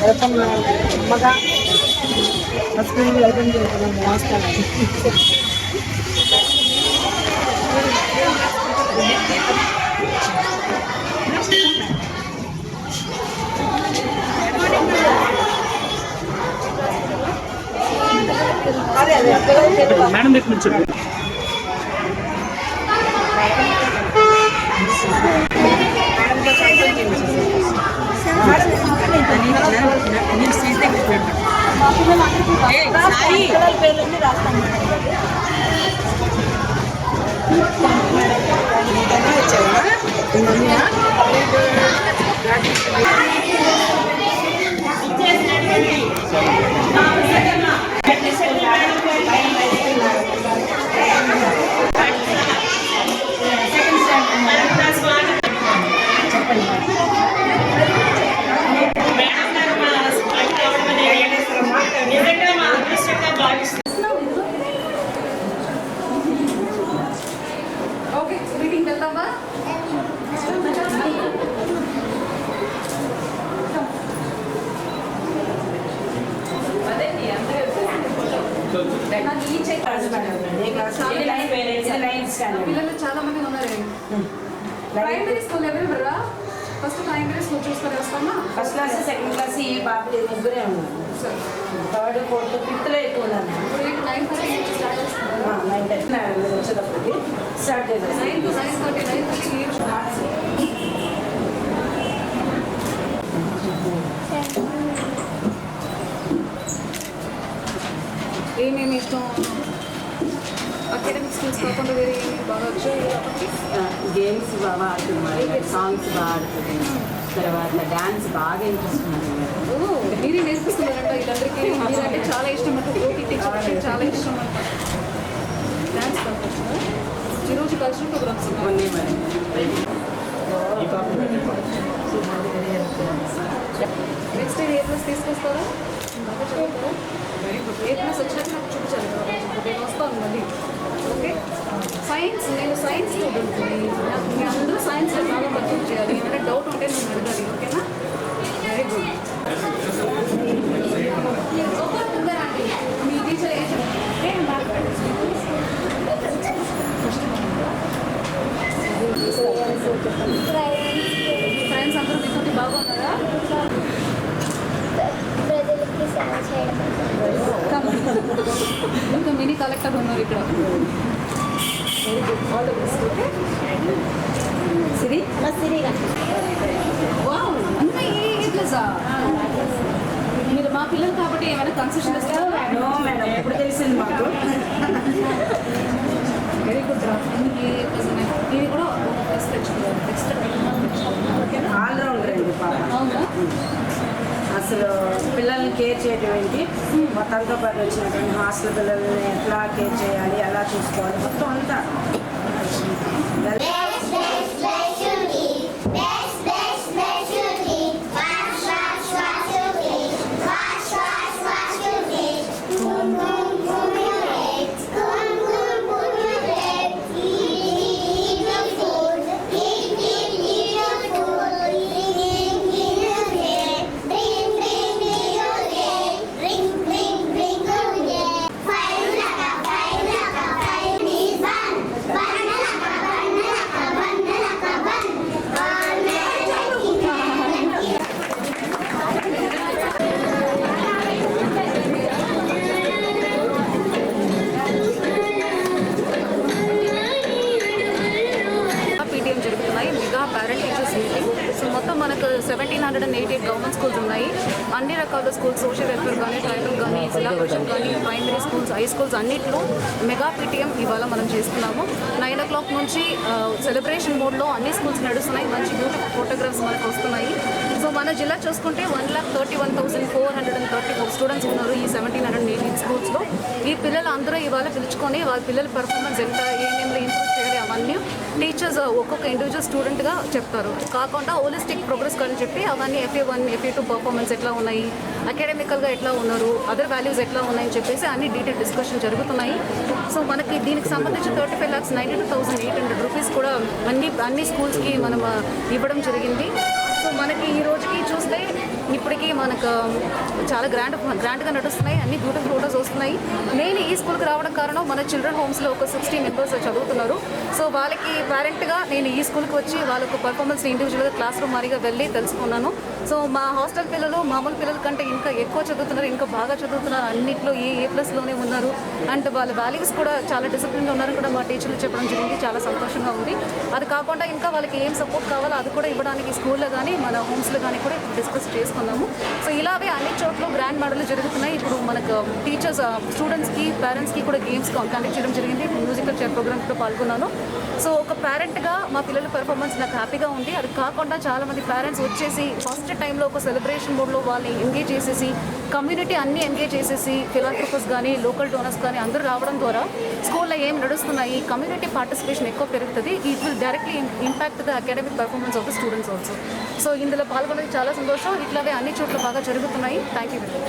Welcome అమ్మగా husband welcome చేస్తున్నాం నమస్కారం మేడం దగ్గర నుంచి రాస్తాను మీటింగ్ వెళ్దామా నాకు ఈ చెక్ పిల్లలు చాలా మంది ఉన్నారు ప్రైమరీ స్కూల్ ఎవరు ఫస్ట్ ప్రైమరీ స్కూల్ చూసుకొని వస్తామా ఫస్ట్ క్లాస్ సెకండ్ క్లాస్ ఈ బాబు ముగ్గురే ఉన్నారు థర్డ్ ఫోర్త్ ఫిఫ్త్లో ఎక్కువ ఉన్నాను నైన్ థర్టీ నుంచి స్టార్ట్ చేస్తున్నారా నైన్ థర్టీ వచ్చేటప్పటికి స్టార్ట్ చేస్తాను nine to nine thirty nine thirty ఏమేమి ఇష్టం? అకాడమిక్ స్కిల్స్ కాకుండా వేరే ఏమి బాగా వచ్చాయి గేమ్స్ బాగా ఆడుతున్నారు సాంగ్స్ బాగా ఆడుతుంది తర్వాత డాన్స్ బాగా ఇంట్రెస్ట్ ఉంది మీరే నేర్పిస్తున్నారంట. వీళ్ళందరికీ మీరంటే చాలా ఇష్టం అంట. టీచర్ చాలా ఇష్టం. అంట. డాన్స్ ఈరోజు కల్చరల్ ప్రోగ్రామ్స్ ఉన్నాయి. మరి. నెక్స్ట్ ఇయర్ తీసుకొస్తారా? బాగా చదువుతారా వెరీ గుడ్ ఏ ప్లస్ వచ్చాక నాకు చూపించాలి కాబట్టి నేను వస్తాను మళ్ళీ ఓకే సైన్స్ నేను సైన్స్ స్టూడెంట్ నాకు మీ అందరూ సైన్స్లో బాగా పర్ఫెక్ట్ చేయాలి ఏమైనా డౌట్ ఉంటే నేను అడగాలి ఓకేనా వెరీ గుడ్ మీ టీచర్ ఏం ఫ్రెండ్స్ అందరూ మీతో బాగున్నారా ప్రజలకి సేవ చేయడం ఇంకా మినీ కలెక్టర్ ఉన్నారు ఇక్కడ. Very good all the best okay Siri మసిరిగా wow అంత ఏ ప్లసా మీరు మా పిల్లలు కాబట్టి ఏమైనా కన్సెషన్ ఇస్తారా? మేడం ఎప్పుడు తెలిసింది మాకు? వెరీ గుడ్ రా. ఇది కూడా ప్లస్ తెచ్చుకోవాలి. ఎక్స్ట్రా ఓకేనా ఆల్రౌండర్ అండి అవునా? అసలు పిల్లల్ని కేర్ చేయడం ఏంటి? మొత్తంతో పాటు వచ్చినటువంటి హాస్టల్ పిల్లల్ని ఎట్లా కేర్ చేయాలి ఎలా చూసుకోవాలి? మొత్తం అంతా. పేరెంట్ టీచర్స్ మీటింగ్ సో మొత్తం మనకు seventeen hundred and eighty eight government schools ఉన్నాయి. అన్ని రకాల స్కూల్స్ సోషల్ వెల్ఫేర్ కానీ ట్రైబల్ కానీ జిల్లా పరిషత్ కానీ ప్రైమరీ స్కూల్స్ హై స్కూల్స్ అన్నింటిలో మెగా పీటీఎం ఇవాళ మనం చేస్తున్నాము. నైన్ ఓ క్లాక్ నుంచి సెలబ్రేషన్ మోడ్లో అన్ని స్కూల్స్ నడుస్తున్నాయి. మంచి బ్యూటిఫుల్ ఫోటోగ్రాఫ్స్ మనకు వస్తున్నాయి. సో మన జిల్లా చూసుకుంటే one lakh thirty one thousand four hundred and thirty four students ఉన్నారు ఈ సెవెంటీన్ హండ్రెడ్ ఎయిటీన్ స్కూల్స్లో ఈ పిల్లలు అందరూ ఇవాళ పిలుచుకొని వాళ్ళ పిల్లల పర్ఫార్మెన్స్ ఎంత టీచర్స్ uh, ఒక్కొక్క ఇండివిజువల్ స్టూడెంట్గా చెప్తారు. కాకుండా హోలిస్టిక్ ప్రోగ్రెస్ అని చెప్పి అవన్నీ FA one FA two performance ఎట్లా ఉన్నాయి అకాడమికల్గా ఎట్లా ఉన్నారు అదర్ వాల్యూస్ ఎట్లా ఉన్నాయని చెప్పేసి అన్ని డీటెయిల్ డిస్కషన్ జరుగుతున్నాయి. సో మనకి దీనికి సంబంధించి thirty five lakhs ninety two thousand eight hundred rupees కూడా అన్ని అన్ని స్కూల్స్కి మనం uh, ఇవ్వడం జరిగింది. సో మనకి ఈ రోజుకి చూస్తే ఇప్పటికీ మనకు చాలా గ్రాండ్ గ్రాండ్గా నడుస్తున్నాయి అన్ని బ్యూటిఫుల్ ఫోటోస్ వస్తున్నాయి. నేను ఈ స్కూల్కి రావడం కారణం మన చిల్డ్రన్ హోమ్స్లో ఒక సిక్స్టీ మెంబర్స్ చదువుతున్నారు. సో వాళ్ళకి పేరెంట్గా నేను ఈ స్కూల్కి వచ్చి వాళ్ళకు పర్ఫార్మెన్స్ ఇండివిజువల్గా క్లాస్ రూమ్ మారిగా వెళ్ళి తెలుసుకున్నాను. సో మా హాస్టల్ పిల్లలు మామూలు పిల్లల కంటే ఇంకా ఎక్కువ చదువుతున్నారు ఇంకా బాగా చదువుతున్నారు. అన్నిట్లో ఏ ఏ ప్లస్లోనే ఉన్నారు. అండ్ వాళ్ళ వాల్యూస్ కూడా చాలా డిసిప్లిన్గా ఉన్నారని కూడా మా టీచర్లు చెప్పడం జరిగింది. చాలా సంతోషంగా ఉంది. అది కాకుండా ఇంకా వాళ్ళకి ఏం సపోర్ట్ కావాలో అది కూడా ఇవ్వడానికి స్కూల్లో కానీ మన హోమ్స్లో కానీ కూడా డిస్కస్ చేసుకున్నాము సో ఇలాగే అన్ని చోట్ల గ్రాండ్ జరుగుతున్నాయి. ఇప్పుడు మనకు టీచర్స్ స్టూడెంట్స్కి పేరెంట్స్కి కూడా గేమ్స్ కండక్ట్ చేయడం జరిగింది. మ్యూజికల్ చైర్ ప్రోగ్రామ్స్ కూడా పాల్గొన్నాను. సో ఒక పేరెంట్గా మా పిల్లల పెర్ఫార్మెన్స్ నాకు హ్యాపీగా ఉంది. అది కాకుండా చాలామంది పేరెంట్స్ వచ్చేసి ఫస్ట్ టైంలో ఒక సెలబ్రేషన్ మోడ్లో వాళ్ళని ఎంగేజ్ చేసేసి కమ్యూనిటీ అన్ని ఎంగేజ్ చేసేసి ఫిలాంథ్రపస్ కానీ లోకల్ డోనర్స్ కానీ అందరూ రావడం ద్వారా స్కూల్లో ఏం నడుస్తున్నాయి కమ్యూనిటీ పార్టిసిపేషన్ ఎక్కువ పెరుగుతుంది. It will directly impact the academic performance of the students also so ఇందులో పాల్గొనేది చాలా సంతోషం. ఇట్లాగే అన్ని చోట్ల బాగా జరుగుతున్నాయి. థ్యాంక్ యూ వెరీ మచ్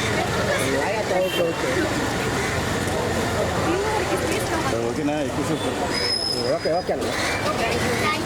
చూడండి ఓకే ఓకే ఇంకా కొంచెం జరిగితే అందరూ ఓకేనా ఎక్కువ Thank you.